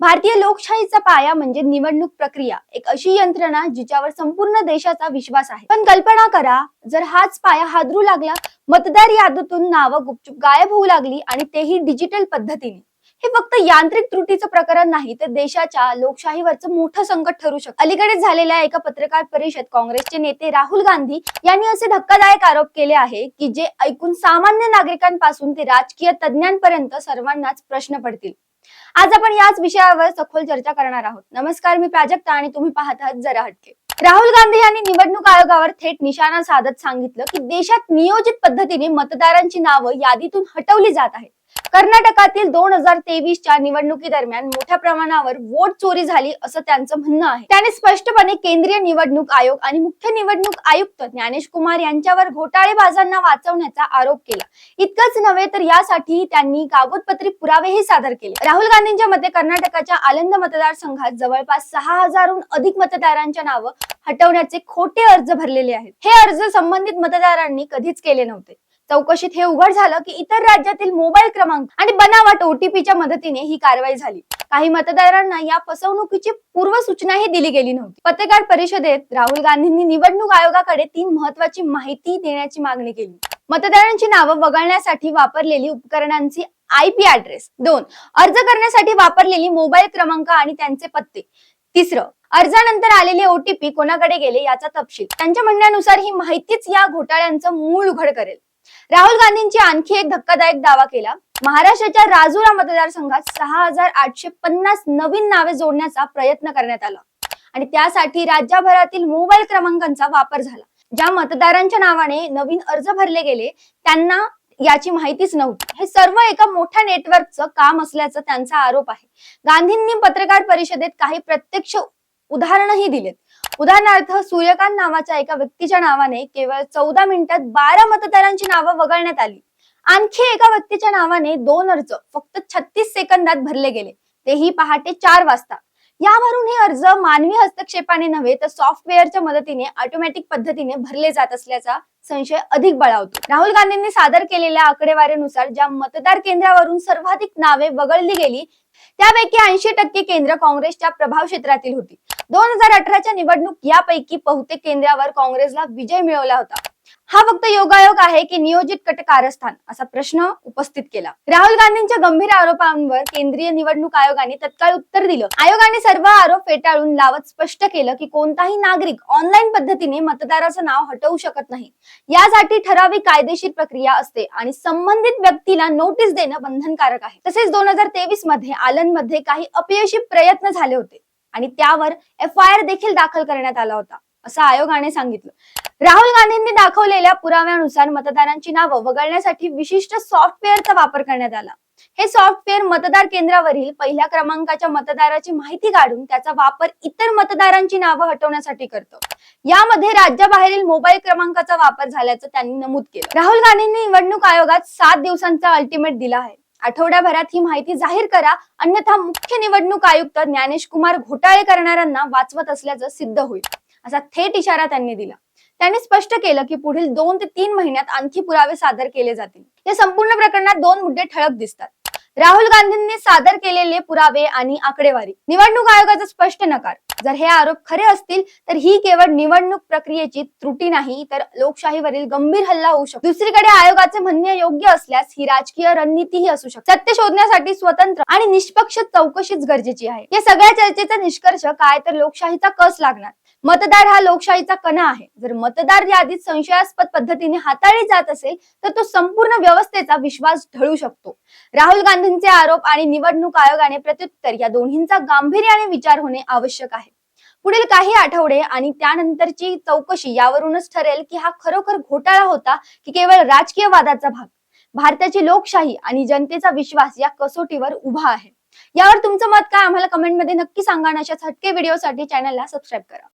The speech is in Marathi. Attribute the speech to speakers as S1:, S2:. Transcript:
S1: भारतीय लोकशाहीचा पाया म्हणजे निवडणूक प्रक्रिया. एक अशी यंत्रणा जिच्यावर संपूर्ण देशाचा विश्वास आहे. पण कल्पना करा जर हाच पाया हादरू लागला मतदार यादीतून नावं गुपचूप गायब होऊ लागली आणि तेही डिजिटल पद्धतीने. हे फक्त यांत्रिक त्रुटीचं प्रकरण नाही तर देशाच्या लोकशाहीवरचं मोठं संकट ठरू शकतं. अलीकडेच झालेल्या एका पत्रकार परिषद काँग्रेसचे नेते राहुल गांधी यांनी असे धक्कादायक आरोप केले आहे की जे ऐकून सामान्य नागरिकांपासून ते राजकीय तज्ज्ञांपर्यंत सर्वांनाच प्रश्न पडतील. आज आपण याच विषयावर सखोल चर्चा करणार आहोत. नमस्कार मी प्राजक्ता आणि तुम्ही पाहत आहात जरा हटके. राहुल गांधी यांनी निवडणूक आयोगावर थेट निशाणा साधत सांगितलं की देशात नियोजित पद्धतीने मतदारांची नावं यादीतून हटवली जात आहेत. कर्नाटकातील दोन हजार तेवीसच्या निवडणुकी दरम्यान मोठ्या प्रमाणावर वोट चोरी झाली असं त्यांचं म्हणणं आहे. त्याने स्पष्टपणे केंद्रीय निवडणूक आयोग आणि मुख्य निवडणूक आयुक्त ज्ञानेश कुमार यांच्यावर घोटाळेबाजांना वाचवण्याचा आरोप केला. इतकंच नव्हे तर यासाठी त्यांनी कागदपत्री पुरावेही सादर केले. राहुल गांधींच्या मते कर्नाटकाच्या आलंद मतदारसंघात जवळपास सहा हजारहून अधिक मतदारांच्या नावं हटवण्याचे खोटे अर्ज भरलेले आहेत. हे अर्ज संबंधित मतदारांनी कधीच केले नव्हते. चौकशीत हे उघड झालं की इतर राज्यातील मोबाईल क्रमांक आणि बनावट ओटीपीच्या मदतीने ही कारवाई झाली. काही मतदारांना या फसवणुकीची पूर्वसूचनाही दिली गेली नव्हती. पत्रकार परिषदेत राहुल गांधींनी निवडणूक आयोगाकडे तीन महत्वाची माहिती देण्याची मागणी केली. मतदारांची नावं वगळण्यासाठी वापरलेली उपकरणांची आय पी ऍड्रेस दोन अर्ज करण्यासाठी वापरलेली मोबाईल क्रमांक आणि त्यांचे पत्ते. तिसरं अर्जानंतर आलेले ओटीपी कोणाकडे गेले याचा तपशील. त्यांच्या म्हणण्यानुसार ही माहितीच या घोटाळ्यांचं मूळ उघड करेल. राहुल गांधींची आणखी एक धक्कादायक दावा केला. महाराष्ट्राच्या राजुरा मतदारसंघात सहा हजार आठशे पन्नास नवीन नावे जोडण्याचा प्रयत्न करण्यात आला. आणि त्यासाठी राज्यभरातील मोबाईल क्रमांकांचा वापर झाला. ज्या मतदारांच्या नावाने नवीन अर्ज भरले गेले त्यांना याची माहितीच नव्हती. हे सर्व एका मोठ्या नेटवर्कचं काम असल्याचं त्यांचा आरोप आहे. गांधींनी पत्रकार परिषदेत काही प्रत्यक्ष उदाहरणही दिलेत. उदाहरणार्थ सूर्यकांत नावाच्या एका व्यक्तीच्या नावाने केवळ चौदा मिनिटात बारा मतदारांची नावं वगळण्यात आली. आणखी एका व्यक्तीच्या नावाने दोन अर्ज फक्त छत्तीस सेकंदात भरले गेले. तेही पहाटे चार वाजता. यावरून हे अर्ज मानवी हस्तक्षेपाने नव्हे तर सॉफ्टवेअरच्या मदतीने ऑटोमॅटिक पद्धतीने भरले जात असल्याचा संशय अधिक बळावतो. राहुल गांधींनी सादर केलेल्या आकडेवारीनुसार ज्या मतदार केंद्रावरून सर्वाधिक नावे वगळली गेली त्यापैकी ऐंशी टक्के केंद्र काँग्रेसच्या प्रभाव क्षेत्रातील होती. दोन हजार अठराच्या निवडणूक यापैकी बहुतेक केंद्रावर काँग्रेसला विजय मिळवला होता. हा फक्त योगायोग आहे की नियोजित कट कारस्थान असा प्रश्न उपस्थित केला. राहुल गांधींच्या गंभीर आरोपांवर केंद्रीय निवडणूक आयोगाने तत्काळ उत्तर दिलं. आयोगाने सर्व आरोप फेटाळून लावत स्पष्ट केलं की कोणताही नागरिक ऑनलाईन पद्धतीने मतदाराचं नाव हटवू शकत नाही. यासाठी ठराविक कायदेशीर प्रक्रिया असते आणि संबंधित व्यक्तीला नोटीस देणं बंधनकारक आहे. तसेच दोन हजार तेवीसमध्ये आलंदमध्ये काही अपयशी प्रयत्न झाले होते. आणि त्यावर एफ आय आर देखील दाखल करण्यात आला होता असं आयोगाने सांगितलं. राहुल गांधींनी दाखवलेल्या पुराव्यानुसार मतदारांची नावं वगळण्यासाठी विशिष्ट सॉफ्टवेअरचा वापर करण्यात आला. हे सॉफ्टवेअर मतदार केंद्रावरील पहिल्या क्रमांकाच्या मतदाराची माहिती काढून त्याचा वापर इतर मतदारांची नावं हटवण्यासाठी करतो. यामध्ये राज्याबाहेरील मोबाईल क्रमांकाचा वापर झाल्याचं त्यांनी नमूद केलं. राहुल गांधींनी निवडणूक आयोगात सात दिवसांचा अल्टिमेट दिला आहे. आठवड्याभरात ही माहिती जाहीर करा. अन्यथा मुख्य निवडणूक आयुक्त ज्ञानेश कुमार घोटाळे करणाऱ्यांना वाचवत असल्याचं सिद्ध होईल. असा थेट इशारा त्यांनी दिला. त्यांनी स्पष्ट केलं की पुढील दोन ते तीन महिन्यात आणखी पुरावे सादर केले जातील. या संपूर्ण प्रकरणात दोन मुद्दे ठळक दिसतात. राहुल गांधींनी सादर केलेले पुरावे आणि आकडेवारी. निवडणूक आयोगाचा स्पष्ट नकार. जर हे आरोप खरे असतील तर ही केवळ निवडणूक प्रक्रियेची त्रुटी नाही तर लोकशाहीवरील गंभीर हल्ला होऊ शकतो. दुसरीकडे आयोगाचे म्हणणे योग्य असल्यास ही राजकीय रणनीतीही असू शकते. सत्य शोधण्यासाठी स्वतंत्र आणि निष्पक्ष चौकशीच गरजेची आहे. या सगळ्या चर्चेचा निष्कर्ष काय तर लोकशाहीचा कस लागणार? मतदार हा लोकशाहीचा कणा आहे. जर मतदार यादीत संशयास्पद पद्धतीने हाताळली जात असेल तर तो संपूर्ण व्यवस्थेचा विश्वास ढळू शकतो. राहुल गांधींचे आरोप आणि निवडणूक आयोगाने प्रत्युत्तर या दोन्हींचा गांभीर्याने विचार होणे आवश्यक आहे. पुढील काही आठवडे आणि त्यानंतरची चौकशी यावरूनच ठरेल की हा खरोखर घोटाळा होता की केवळ राजकीय वादाचा भाग? भारताची लोकशाही आणि जनतेचा विश्वास या कसोटीवर उभा आहे. यावर तुमचं मत काय? आम्हाला कमेंटमध्ये नक्की सांगा अशा अशाच हटके व्हिडिओसाठी चॅनलला सबस्क्राईब करा.